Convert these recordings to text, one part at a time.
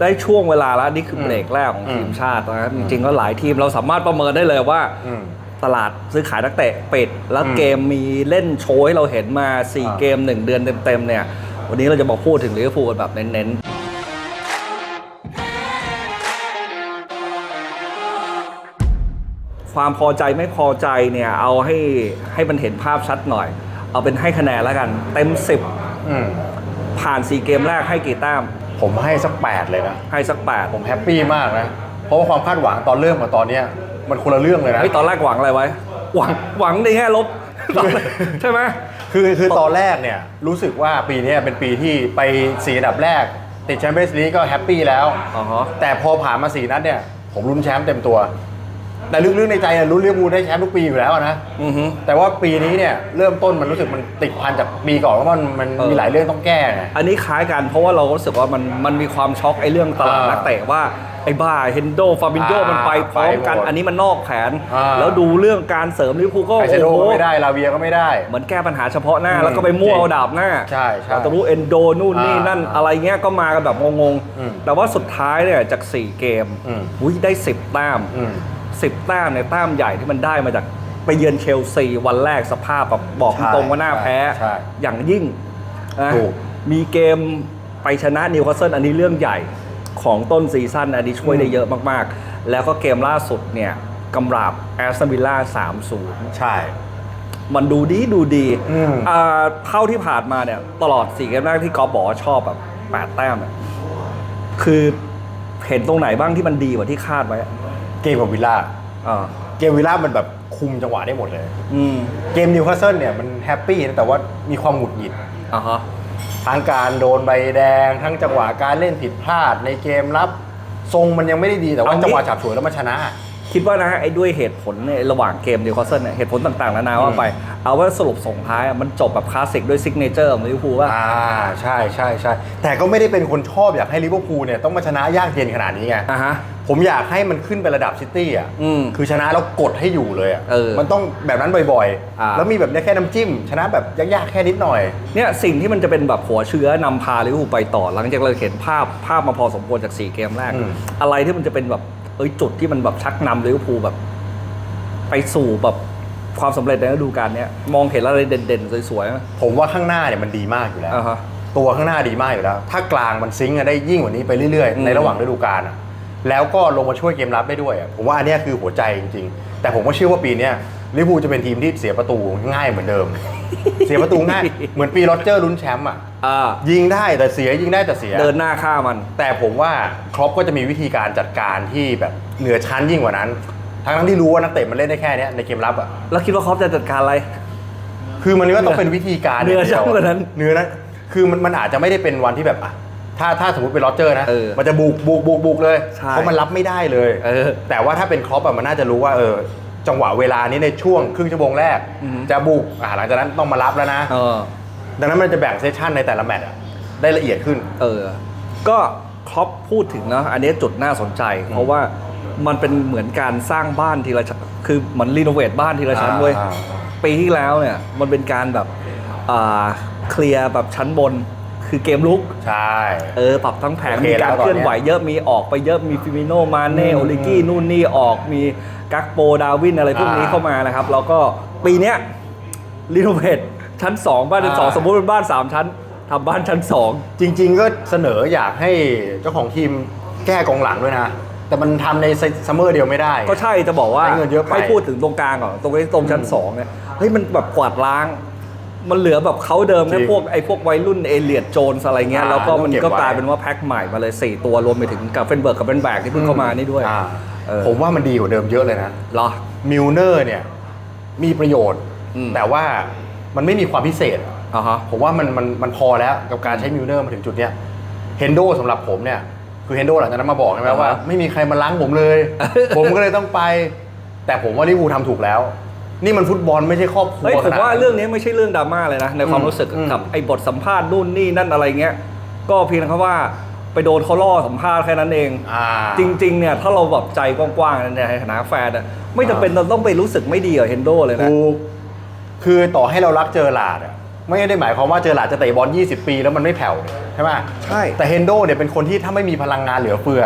ได้ช่วงเวลาแล้วนี่คืออมเบรกแรกของอืมทีมชาตินะจริงๆก็หลายทีมเราสามารถประเมินได้เลยว่าอืมตลาดซื้อขายนักเตะปิด แล้วอืมเกมมีเล่นโชว์ให้เราเห็นมาอ่า4 เกม 1 เดือนเต็มๆเนี่ย วันนี้เราจะมาพูดถึงลิเวอร์พูลกันแบบเน้นๆความพอใจไม่พอใจเนี่ยเอาให้ให้มันเห็นภาพชัดหน่อย เอาเป็นให้คะแนนแล้วกัน เต็มอืม10ผ่าน4เกมแรกให้กี่แต้ม ผมให้สักแปดเลยนะ ให้สักผมแฮปปี้มากนะ เพราะว่าความคาดหวังตอนเริ่มกับตอนเนี้ยมันคนละเรื่องเลย8นะ เฮ้ยตอนแรกหวังอะไรไว้ หวังหวังในแง่ลบใช่ไหม คือคือตอนแรกเนี่ยรู้สึกว่าปีเนี้ยเป็นปีที่ไปสีอันดับแรก ติดแชมเปี้ยนส์ลีกก็แฮปปี้แล้ว อ๋อฮะ แต่พอผ่านมาสีนัดเนี่ย ผมลุ้นแชมป์เต็มตัว แต่ลึกๆในใจอะลุ้นลิเวอร์พูลได้แชมป์ทุกปีอยู่แล้วนะอือฮึ แต่ว่าปีนี้เนี่ยเริ่มต้นมันรู้สึกมันติดพันจากปีก่อนว่ามันมันเออ มีหลายเรื่องต้องแก้ไง อันนี้คล้ายกันเพราะว่าเรารู้สึกว่ามันมันมีความช็อกไอ้เรื่องตลาดอ่านันักเตะว่าไอ้บ้าเฮนโดฟาบินโยอ่ามันไปพร้อมกันไปหมดอันนี้มันนอกแผน อ่า แล้วดูเรื่องการเสริมลิเวอร์พูลก็ไอเซโดโอ้โหก็ไม่ได้ลาเวียก็ไม่ได้ เหมือนแก้ปัญหาเฉพาะหน้า อืมแล้วก็ไปมั่วจริงเอาดาบหน้าใช่ใช่เราจะรู้เอนโดนู่นนี่อ่านั่นอะไรเงี้ยก็มากันแบบงงอืมๆแต่ว่าสุดท้ายเนี่ยจาก 4 เกมอืมอุ้ยได้ 10 แต้ม อืม 10 แต้มในยแต้มใหญ่ที่มันได้มาจากไปเยือนเชลซีวันแรกสภาพแบบบอกใช่ตรงว่าหน้าแพ้ใช่อย่างยิ่งนะถูกมีเกมไปชนะนิวคาสเซิลอันนี้เรื่องใหญ่ของต้นซีซั่นอันนี้ช่วยได้เยอะมากๆ แล้วก็เกมล่าสุดเนี่ยกำราบแอสตันวิลล่า3-0ใช่ มันดูดีดูดีอืมอ่าเท่าที่ผ่านมาเนี่ย ตลอดสี่เกมแรกที่กอฟบอกว่าชอบแบบแปดแต้มเนี่ยคือเห็นตรงไหนบ้างที่มันดีกว่าที่คาดไว้อะ เกมกับวิลล่าอ่าเกมวิลล่ามันแบบคุมจังหวะได้หมดเลย อืมเกมนิวคาสเซิลเนี่ยมันแฮปปี้นะแต่ว่ามีความหงุดหงิด อ่าฮะ ทั้งการโดนใบแดง ทั้งจังหวะการเล่นผิดพลาดในเกมรับ ทรงมันยังไม่ได้ดีแต่ว่าเอางี้ จังหวะฉับฉวยแล้วมันชนะ คิดว่านะไอ้ด้วยเหตุผลในระหว่างเกมนิวคาสเซิลเนี่ยเหตุผลต่างๆนานาว่าไป เอาว่าสรุปส่งท้ายอะมันจบแบบคลาสสิกด้วยซิกเนเจอร์ของลิเวอร์พูลว่าอ่าใช่ใช่ใช่แต่ก็ไม่ได้เป็นคนชอบอยากให้ลิเวอร์พูลเนี่ยต้องมาชนะยากเย็นขนาดนี้ไงอ่าฮะผมอยากให้มันขึ้นไประดับซิตี้อะอืม คือชนะแล้วกดให้อยู่เลยอะเออมันต้องแบบนั้นบ่อยอ่า ๆ แล้วมีแบบเนี้ยแค่น้ำจิ้ม ชนะแบบยากๆแค่นิดหน่อย เนี่ยสิ่งที่มันจะเป็นแบบหัวเชื้อนำพาลิเวอร์พูลไปต่อ หลังจากเราเห็นภาพภาพมาพอสมควรจาก 4 เกมแรก อืมอะไรที่มันจะเป็นแบบ เอ้ยจุดที่มันแบบชักนำลิเวอร์พูลแบบ ไปสู่แบบความสำเร็จในฤดูกาลเนี้ยมองเห็นอะไรเด่นๆ สวยๆไหมผมว่าข้างหน้าเนี่ยมันดีมากอยู่แล้ว อ่าฮะ ตัวข้างหน้าดีมากอยู่แล้ว ถ้ากลางมันซิงค์อะได้ยิ่งกว่านี้ไปเรื่อยอืม ๆ ในระหว่างฤดูกาลอะแล้วก็ลงมาช่วยเกมรับได้ด้วยอะผมว่าอันเนี้ยคือหัวใจจริง ๆ แต่ผมก็เชื่อว่าปีเนี้ย ลิเวอร์พูลจะเป็นทีมที่เสียประตูง่ายเหมือนเดิม เสียประตูง่าย เหมือนปีโรเจอร์ลุ้นแชมป์อะอ่ายิงได้แต่เสียยิงได้แต่เสีย เดินหน้าฆ่ามัน แต่ผมว่าครอปก็จะมีวิธีการจัดการที่แบบเหนือชั้นยิ่งกว่านั้น ทั้งๆที่รู้ว่านักเตะมันเล่นได้แค่เนี้ยในเกมรับอะแล้วคิดว่าเขาจะจัดการอะไร คือมันก็ต้องเป็นวิธีการเหนือชั้นกว่านั้นเหนือนั้นคือมันมันอาจจะไม่ได้เป็นวันที่แบบอะถ้าถ้าสมมติเป็นโรเจอร์นะเออมันจะบุกบุกบุกบุกเลยใช่เพราะมันรับไม่ได้เลยเออแต่ว่าถ้าเป็นครอปอะมันน่าจะรู้ว่าเออ จังหวะเวลานี้ในช่วงครึ่งชั่วโมงแรก อือฮึ จะบุกอ่าหลังจากนั้นต้องมารับแล้วนะ เออ ดังนั้นมันจะแบ่งเซสชันในแต่ละแมตช์อะได้ละเอียดขึ้น เออ ก็ครอปพูดถึงนะอันนี้จุดน่าสนใจ เพราะว่ามันเป็นเหมือนการสร้างบ้านทีละชั้นคือเหมือนรีโนเวทบ้านทีละชั้นอ่าเว้ย อ่า ปีที่แล้วเนี่ยมันเป็นการแบบอ่าเคลียร์แบบชั้นบน คือเกมลุก ใช่ เออ ปรับทั้งแผง โอเคมีการแล้วตอนเคลื่อนไหวเนี้ยเยอะ มีออกไปเยอะ มีฟิมิโนมาเน่อืมโอลิกี้นู่นนี่ออก มีกักโปดาวินอะไรพวกนี้อ่าเข้ามานะครับ แล้วก็ปีเนี้ยรีโนเวทชั้น 2 บ้านชั้นสองอ่า สมมติเป็นบ้าน 3 ชั้นทำบ้านชั้น 2 จริง ๆ ก็เสนออยากให้เจ้าของทีมแก้กองหลังด้วยนะ แต่มันทำในซัมเมอร์เดียวไม่ได้ ก็ใช่จะบอกว่าใช้เงินเยอะไปให้พูดถึงตรงกลางก่อนตรงนี้ตรงชั้นสองเนี่ยเฮ้ยมันแบบกวาดล้าง มันเหลือแบบเขาเดิมแค่จริงพวกไอ้พวกวัยรุ่นเอเลียดโจนส์อะไรเงี้ยอ่าแล้วก็มันต้องเก็บก็ไว้กลายเป็นว่าแพ็คใหม่มาเลย 4 ตัวรวมไปถึงกับเฟนเบิร์กกับเบนแบกที่เพิ่งเข้ามานี่ด้วยอ่าเออผมว่ามันดีกว่าเดิมเยอะเลยนะเหรอมิลเนอร์เนี่ยมีประโยชน์อืมแต่ว่ามันไม่มีความพิเศษอ่าฮะผมว่ามันมันมันพอแล้วกับการใช้มิลเนอร์มาถึงจุดเนี้ยเฮนโดสำหรับผมเนี่ยคือเฮนโดหลังจากนั้นมาบอกใช่ไหมอ่าฮะว่าไม่มีใครมาล้างผมเลย ผมก็เลยต้องไป แต่ผมว่าลิเวอร์พูลทำถูกแล้ว นี่มันฟุตบอลไม่ใช่ครอบครัวเฮ้ยผมขนาดว่านั้นเรื่องนี้ไม่ใช่เรื่องดราม่าเลยนะ ในความอืมรู้สึกอืมกับไอ้บทสัมภาษณ์นู่นนี่นั่นอะไรเงี้ย ก็เพียงแค่ว่าไปโดนเขาล่อสัมภาษณ์แค่นั้นเองอ่าจริง ๆ เนี่ย ถ้าเราแบบใจกว้างๆในฐานะแฟนอะไม่จำเป็นเราต้องไปรู้สึกไม่ดีกับเฮนโดเลยนะถูกคือต่อให้เรารักเจอหลาดอะไม่ได้หมายความว่าเจอหลาดจะเตะบอล 20 ปีแล้วมันไม่แผ่วเนี่ยใช่ไหมใช่แต่เฮนโดเนี่ยเป็นคนที่ถ้าไม่มีพลังงานเหลือเฟือ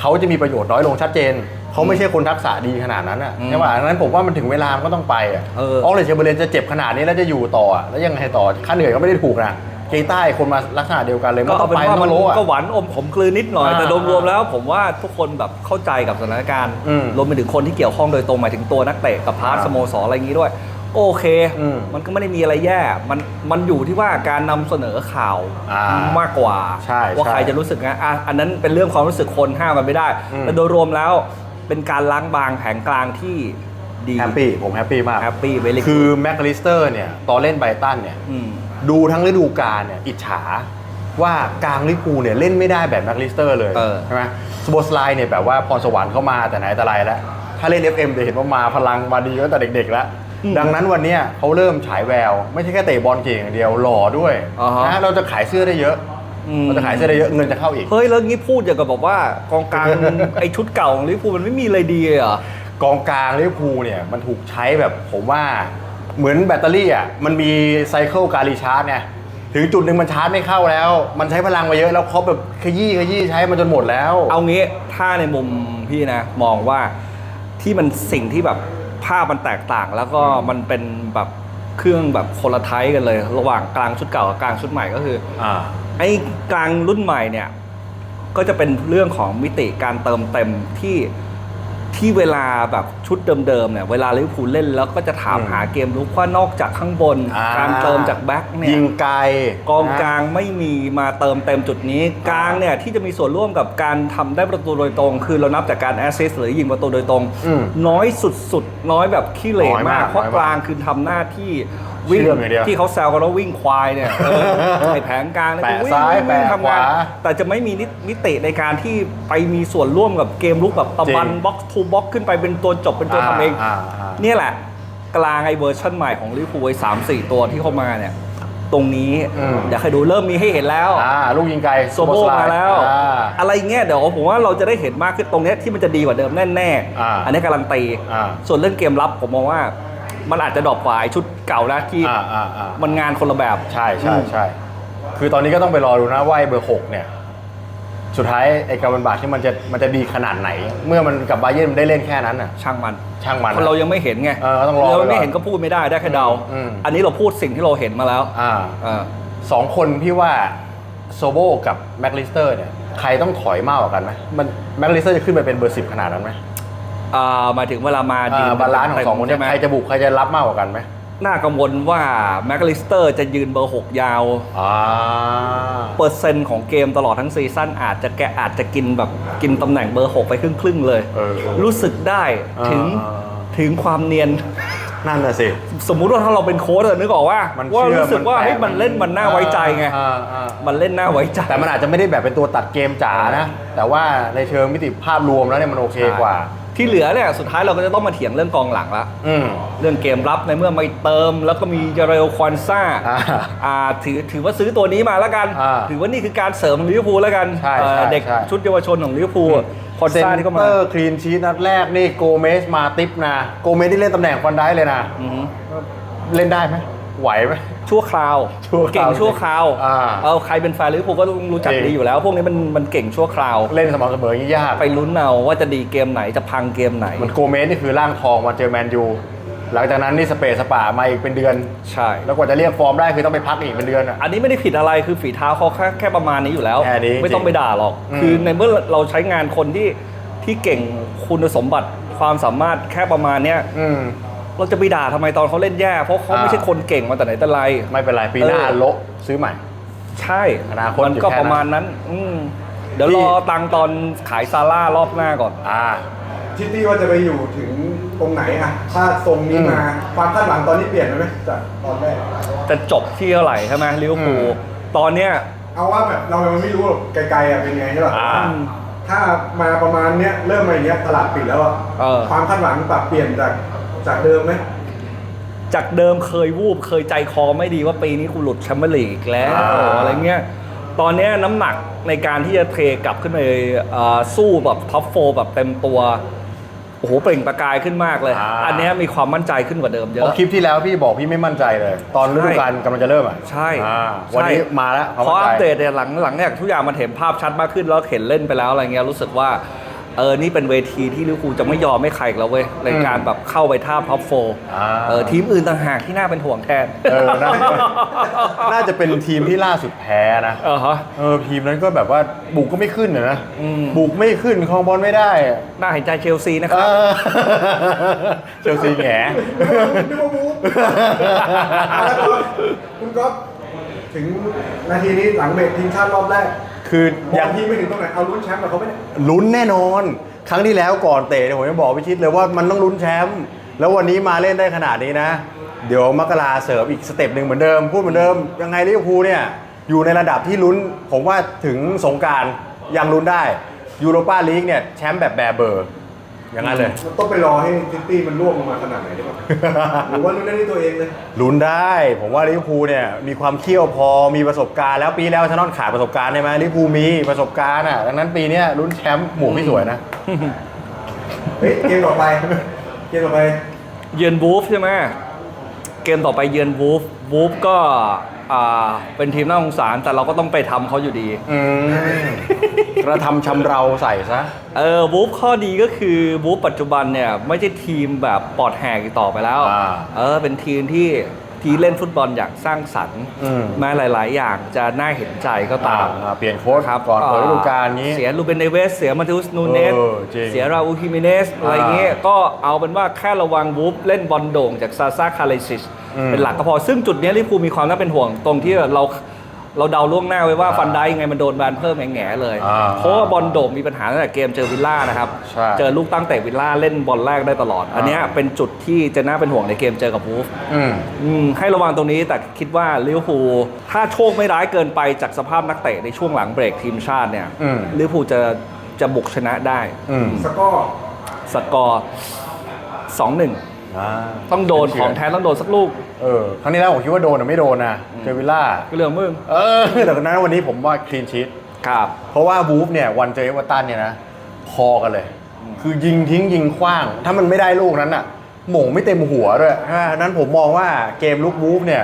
เขาจะมีประโยชน์น้อยลงชัดเจน เขาไม่ใช่คนทักษะดีขนาดนั้นอะอืมใช่ป่ะดังนั้นผมว่ามันถึงเวลามันก็ต้องไปอะเออออเลเชเบเลนจะเจ็บขนาดนี้แล้วจะอยู่ต่ออะแล้วยังไงต่อค่าเหนื่อยก็ไม่ได้ถูกนะเกต้าคนมาลักษณะเดียวกันเลยก็มันต้เอาองเป็นไปว่าต้มัอนงโลอะก็หวานอมขมกลืนนิดหน่อยอ่าแต่รวมๆแล้วผมว่าทุกคนแบบเข้าใจกับสถานการณ์อืมรวมไปถึงคนที่เกี่ยวข้องโดยตรงหมายถึงตัวนักเตะกับพาร์ทอ่าสโมสรอะไรอย่างนี้ด้วยก็โอเคอืมมันก็ไม่ได้มีอะไรแย่ มันมันอยู่ที่ว่าการนำเสนอข่าวอ่ามากกว่าใช่ว่าใช่ใครจะรู้สึกไงอะอันนั้นเป็นเรื่องความรู้สึกคนห้ามมันไม่ได้อืมแต่โดยรวมแล้ว เป็นการล้างบางแผงกลางที่ดีแฮปปี้ผมแฮปปี้มากแฮปปี้เวลิคือแม็กลิสเตอร์เนี่ยตอนเล่นไบรตันเนี่ยมดูทั้งฤดูกาลเนี่ยอิจฉาว่ากลางลิเวอร์พูลเนี่ยเล่นไม่ได้แบบแม็กลิสเตอร์เลยเออใช่ไหมสโบสไลน์เนี่ยแบบว่าพรสวรรค์เข้ามาแต่ไหนแต่ไรแล้ว ถ้าเล่น FM จะเห็นว่ามาพลังมาดีตั้งแต่เด็กๆแล้ว ดังนั้นวันเนี้ยเขาเริ่มฉายแวว ไม่ใช่แค่เตะบอลเก่งอย่างเดียวหล่อด้วยอ่าฮะนะเราจะขายเสื้อได้เยอะอืม เราจะขายเสื้อได้เยอะเงินจะเข้าอีก เฮ้ยแล้วงี้พูดอย่างกับบอกว่ากองกลาง ไอชุดเก่าของลิเวอร์พูลมันไม่มีอะไรดีเลยเหรอกองกลางลิเวอร์พูลเนี่ยมันถูกใช้แบบผมว่าเหมือนแบตเตอรี่อะมันมีไซเคิลการรีชาร์จไงถึงจุดหนึ่งมันชาร์จไม่เข้าแล้ว มันใช้พลังมาเยอะแล้วเขาแบบขยี้ขยี้ใช้มันจนหมดแล้ว เอางี้ถ้าในมุมพี่นะ มองว่าที่มันสิ่งที่แบบภาพมันแตกต่างแล้วก็มันเป็นแบบ เครื่องแบบคนละไทป์กันเลย ระหว่างกลางชุดเก่ากับกลางชุดใหม่ก็คืออ่าไอ้กลางรุ่นใหม่เนี่ยก็จะเป็นเรื่องของมิติการเติมเต็มที่ ที่เวลาแบบชุดเดิมๆเนี่ยเวลาลิเวอร์พูลเล่นแล้วก็จะถามอืมหาเกมลุกว่านอกจากข้างบนอ่า การเติมจากแบ็คเนี่ย ยิงไกล กองกนะลางไม่มีมาเติมเต็มจุดนี้ กลางเนี่ยที่จะมีส่วนร่วมกับการทำได้ประตูโดยตรง คือเรานับจากการแอสซิสต์หรือยิงประตูโดยตรง อืมน้อยสุดๆ น้อยแบบขี้เหร่น้อยมามากกเพราะน้อยมากกลางคือทำหน้าที่ วิ่งเชื่อมอย่างเดียวที่เขาแซวกันว่าวิ่งควายเนี่ยเออไอแผงกลางเนี่ยแปะคือวิ่งซ้ายวิ่งวิ่งแปะทำงานขวาแต่จะไม่มีนิมิติในการที่ไปมีส่วนร่วมกับเกมลุกแบบตะบันจริง บ็อกซ์ทูบ็อกขึ้นไปเป็นตัวจบเป็นตัวทำเองอ่าอ่า เนี่ยแหละกลางไอเวอร์ชันใหม่ของลิเวอร์พูลไอ้สามสี่ตัวที่เข้ามาเนี่ย ตรงนี้อืม อยากให้ดูเริ่มมีให้เห็นแล้วอ่าลูกยิงไกลโซโบมาแล้ว อ่า อะไรเงี้ยเดี๋ยวผมว่าเราจะได้เห็นมากขึ้นตรงเนี้ยที่มันจะดีกว่าเดิมแน่อ่าๆ อันนี้การันตี อ่า ส่วนเรื่องเกมรับผมมองว่า มันอาจจะดรอปกว่าไอ้ชุดเก่านะที่อ่าอ่าอ่ามันงานคนละแบบ ใช่ใช่ใช่คือตอนนี้ก็ต้องไปรอดูนะว่าไอ้เบอร์หกเนี่ย สุดท้ายไอ้กาบันบาที่มันจะมันจะดีขนาดไหน เมื่อมันกับบาเยร์นมันได้เล่นแค่นั้นน่ะ ช่างมันช่างมัน คนเรายังไม่เห็นไงเออต้องรอเราไปก่อนไม่เห็นก็พูดไม่ได้ได้แค่เดาอืม อันนี้เราพูดสิ่งที่เราเห็นมาแล้วอ่า อ่าสองคนพี่ว่าโซโบกับแม็กลิสเตอร์เนี่ย ใครต้องถอยมากกว่ากันไหมมันแม็กลิสเตอร์จะขึ้นไปเป็นเบอร์สิบขนาดนั้นไหม อ่าหมายถึงเวลามาอ่าบาลานซ์ของสองคนเนี่ยใช่ไหมใครจะบุกใครจะรับมากกว่ากันไหมน่ากังวลว่าแม็กลิสเตอร์จะยืนเบอร์ 6 ยาวอ่าเปอร์เซ็นต์ของเกมตลอดทั้งซีซั่นอาจจะแกอาจจะกินแบบกินตำแหน่งเบอร์ 6 ไปครึ่งครึ่งๆเลยเออเออรู้สึกได้ถึงอ่าถึงความเนียน นั่นน่ะสิ สมมุติว่าถ้าเราเป็นโค้ชอะนึกออกว่ามันว่าเชื่อรู้สึกว่าแปลเฮ้ยมันเล่นมันน่าไว้ใจไงอ่าอ่ามันเล่นน่าไว้ใจแต่มันอาจจะไม่ได้แบบเป็นตัวตัดเกมจ๋านะ แต่ว่าในเชิงมิติภาพรวมแล้วเนี่ยมันโอเคกว่า ที่เหลือเนี่ยสุดท้ายเราก็จะต้องมาเถียงเรื่องกองหลังละอืม เรื่องเกมรับในเมื่อไม่เติม แล้วก็มีเจเรลควอนซ่าอ่าอ่าถือถือว่าซื้อตัวนี้มาแล้วกัน อ่าถือว่านี่คือการเสริมของลิเวอร์พูลแล้วกันใช่เอ่อใช่เด็กใช่ ชุดเยาวชนของลิเวอร์พูลคอนเซนซ่าที่เข้าเตมาอร์คลีนชีตนัดแรกนี่โกเมสมาติปนะ โกเมสที่เล่นตำแหน่งฟันได้เลยนะ อือฮึ เล่นได้ไหม ไหวไหม ชั่วคราว ชั่วคราวเก่งชั่วคราวอ่า เอาใครเป็นแฟนลิเวอร์พูลก็ต้องรู้จักจริงดีอยู่แล้ว พวกนี้มันมันเก่งชั่วคราว เล่นสม่ำเสมออย่างนี้ยาก ไปลุ้นเอาว่าจะดีเกมไหนจะพังเกมไหน มันโกเมสนี่คือร่างทองมาเจอแมนยู หลังจากนั้นนี่สเปซสปามาอีกเป็นเดือน ใช่ แล้วกว่าจะเรียกฟอร์มได้คือต้องไปพักอีกเป็นเดือนอะ อันนี้ไม่ได้ผิดอะไรคือฝีเท้าเขาแค่แค่ประมาณนี้อยู่แล้ว แค่นี้ไม่ต้องไปด่าหรอก อืม คือในเมื่อเราใช้งานคนที่ที่เก่งคุณสมบัติความสามารถแค่ประมาณเนี้ย อืม เราจะไปด่าทำไมตอนเขาเล่นแย่เพราะเขาอ่าไม่ใช่คนเก่งมาแต่ไหนแต่ไร ไม่เป็นไรปีหน้าเออ โละซื้อใหม่ ใช่อนาคตมันอยู่ก็แค่นั้นประมาณนั้น อืมเดี๋ยวพี่ รอตังค์ตอนขายซาร่ารอบหน้าก่อน อ่า ทิตตี้ว่าจะไปอยู่ถึงตรงไหนอะถ้าทรงนี้มาความคาดหวังตอนนี้เปลี่ยนไปไหมจากตอนแรก จะจบที่เท่าไหร่ใช่ไหมลิเวอร์พูลอืม ตอนเนี้ย เอาว่าแบบเรายังไม่รู้หรอกไกลๆอะเป็นไงใช่ป่ะอ่าถ้ามาประมาณเนี้ยเริ่มมาอย่างเงี้ยตลาดปิดแล้วอะเออ ความคาดหวังปรับเปลี่ยนจาก จากเดิมไหมจากเดิมเคยวูบเคยใจคอไม่ดีว่าปีนี้กูหลุดแชมเปี้ยนลีกอีกแล้วอ่า อะไรเงี้ย ตอนเนี้ยน้ำหนักในการที่จะเทกลับขึ้นไปเอ่อสู้แบบท็อปโฟแบบเต็มตัว โอ้โหเปล่งประกายขึ้นมากเลย อ่า อันเนี้ยมีความมั่นใจขึ้นกว่าเดิมเยเพราะอะคลิปที่แล้วพี่บอกพี่ไม่มั่นใจเลย ตอนฤดูกาลกำลังจะเริ่มอะใช่อ่าใช่วันนี้มาแล้วความพอมั่นอัปใจเดตเนี่ยหลังหลังเนี่ยทุกอย่างมันเห็นภาพชัดมากขึ้นแล้วเห็นเล่นไปแล้วอะไรเงี้ยรู้สึกว่า เออ นี่เป็นเวทีที่ลิเวอร์พูลจะไม่ยอมไม่ใครอีกแล้วเว้ยในการแบบเข้าไปท่าท็อปโฟอ่า เออทีมอื่นต่างหากที่น่าเป็นห่วงแทนเออน่าน่าจะเป็นทีมที่ล่าสุดแพ้นะ เออฮะ เออทีมนั้นก็แบบว่าบุกก็ไม่ขึ้นอะนะอืม บุกไม่ขึ้นครองบอลไม่ได้อะน่าเห็นใจเชลซีนะคเอรับ อเชลซีแหงนึกว่ามูฟแล้วก็คุณก๊อฟถึงนาทีนี้หลังเบรกทีมชาติรอบแรก คือมยัองงทีมไปถึงตรงไหนเอาลุ้นแชมป์กับเขาไหมเนี่ยลุ้นแน่นอน ครั้งที่แล้วก่อนเตะเนี่ยผมยังบอกพิชิตเลยว่ามันต้องลุ้นแชมป์แล้ววันนี้มาเล่นได้ขนาดนี้นะ เดี๋ยวมกราเสริมอีกสเต็ปหนึ่งเหมือนเดิมพูดเหมือนเดิมยังไงลิเวอร์พูลเนี่ยอยู่ในระดับที่ลุ้น ผมว่าถึงสงกรารยังลุ้นได้ยูโรปาลีกเนี่ยแชมป์แบบแบร์เบอร์ อย่างนั้นเลย มันต้องไปรอให้ซิตี้มันร่วงลงมาขนาดไหนดีกว่าหรือว่าลุ้นได้ด้วยตัวเองเลย ลุ้นได้ ผมว่าลิเวอร์พูลเนี่ยมีความเขี้ยวพอมีประสบการณ์แล้วปีแล้วชนอนขาดประสบการณ์ใช่ไหมลิเวอร์พูลมีประสบการณ์อะดังนั้นปีเนี้ยลุ้นแชมป์หมู่ไม่สวยนะ เฮ้ยเกมต่อไป เกมต่อไป เยือนวูฟใช่ไหมเกมต่อไปเยือนวูฟวูฟก็ อ่าเป็นทีมน่าสงสารแต่เราก็ต้องไปทำเขาอยู่ดี อืมกระทำชำเราใส่ซะ เออวูฟข้อดีก็คือวูฟปัจจุบันเนี่ย ไม่ใช่ทีมแบบปลอดแหกอีกต่อไปแล้ว อ่าเออ เป็นทีมที่ที่เล่นฟุตบอลอย่างสร้างสรรค์อืม แม้หลาย ๆ อย่างจะน่าเห็นใจก็ตาม อ่าเปลี่ยนโค้ชก่อนเปิดฤดูกาลนี้ เสียลูเบนเนเวส เสียมาติอุสนูเนส เออจริงเสียราอูฮิมิเนส อะไรเงี้ยอ่าก็เอาเป็นว่าแค่ระวังวูฟเล่นบอลโด่งจากซาซาคาเลซิชอืม เป็นหลักก็พอซึ่งจุดเนี้ยลิเวอร์พูลมีความน่าเป็นห่วงตรงที่เราเราเดาล่วงหน้าไว้ว่าอ่าฟันได้ยังไงมันโดนแบนเพิ่มแง่ๆเลยอ่าเพราะว่าบอลโด่งมีปัญหาตั้งแต่เกมเจอวิลล่านะครับใช่เจอลูกตั้งเตะวิลล่าเล่นบอลแรกได้ตลอด อันเนี้ยเป็นจุดที่จะน่าเป็นห่วงในเกมเจอกับวูฟอืมอืมให้ระวังตรงนี้แต่คิดว่าลิเวอร์พูลถ้าโชคไม่ร้ายเกินไปจากสภาพนักเตะในช่วงหลังเบรกทีมชาติเนี่ยอืมลิเวอร์พูลจะจะบุกชนะได้อืมสกอร์สกอร์สองหนึ่งอ่าต้องโดนของแท้ต้องโดนสักลูก เออครั้งนี้แล้วผมคิดว่าโดนแต่ไม่โดนนะเจอวิลล่าก็เรื่องมึงเออแต่นั้นวันนี้ผมว่าคลีนชีตครับ เพราะว่าวูฟเนี่ยวันเจอเอเวอร์ตันเนี่ยนะพอกันเลย คือยิงทิ้งยิงขว้าง ถ้ามันไม่ได้ลูกนั้นอะหม่งไม่เต็มหัวด้วยอ่านั้นผมมองว่าเกมลุกวูฟเนี่ย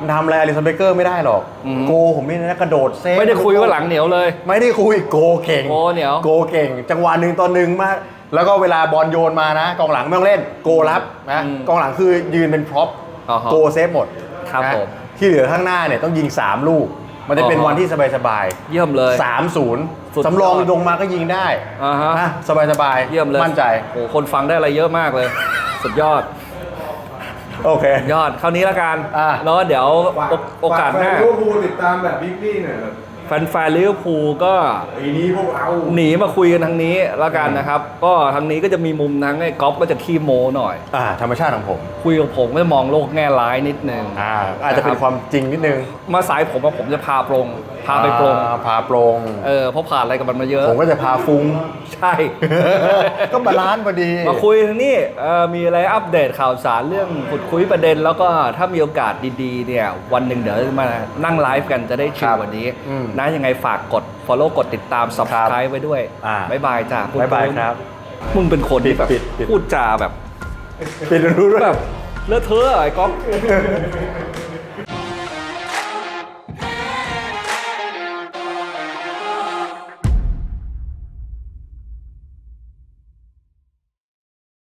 มันทำอะไรอลิสันเบเกอร์ไม่ได้หรอก อืม โกผมนี่นะกระโดดเซฟไม่ได้คุยว่าหลังเหนียวเลย ไม่ได้คุยโกเก่ง โกเหนียว โกเก่ง จังหวะหนึ่งต่อหนึ่งมาก แล้วก็เวลาบอลโยนมานะ กองหลังไม่ต้องเล่นโกรับนะอืมกองหลังคือยืนเป็นพร็อพอ่าฮะโกเซฟหมดครับนะผมที่เหลือข้างหน้าเนี่ยต้องยิง 3 ลูก มันจะเป็นอ่าฮะ วันที่สบายเยี่ยมเลย ๆสามศูนย์สุดยอด สำรองลงมาก็ยิงได้อ่าฮะนะสบายๆเยี่ยมเลยมั่นใจ โอ้คนฟังได้อะไรเยอะมากเลย สุดยอด โอเค ยอดคราวนี้ละกันอะ แล้วเดี๋ยวฝากโอโอกาสหน้าฝแฟลิเวอร์พูลติดตามแบบบิ๊กลี่หน่อยแบบแฟนๆลิเวอร์พูลก็ ปีนี้พวกเรา หนีมาคุยกันทางนี้แล้วกันนะครับ ก็ทางนี้ก็จะมีมุมทั้งไอ้ก๊อฟก็จะขี้โมหน่อย อ่าธรรมชาติของผม คุยกับผมก็จะมองโลกแง่ร้ายนิดนึง อ่าอาจจะเป็นความจริงนิดนึง มาสายผมว่าผมจะพาปรง พาไปปรงอ่าพาโปรงเออเพราะผ่านอะไรกับมันมาเยอะ ผมก็จะพาฟุ้ง ใช่ ก็บาลานซ์พอดี มาคุยทางนี้เอ่อมีอะไรอัปเดตข่าวสารเรื่องขุดคุยประเด็น แล้วก็ถ้ามีโอกาสดีๆเนี่ยวันหนึ่งเดี๋ยวมานั่งไลฟ์กันจะได้ชิลกวันนี้อืมนะยังไงฝากกด follow กดติดตาม subscribe ไว้ด้วยอ่าบ๊ายบายจ้าคุณบ๊ายบายตูนครับมึงเป็นคนที่แบบปิดปิดพูดจาแบบปิดรู้ด้วยแบบเลอะเทอะอะไอ้ก๊อฟ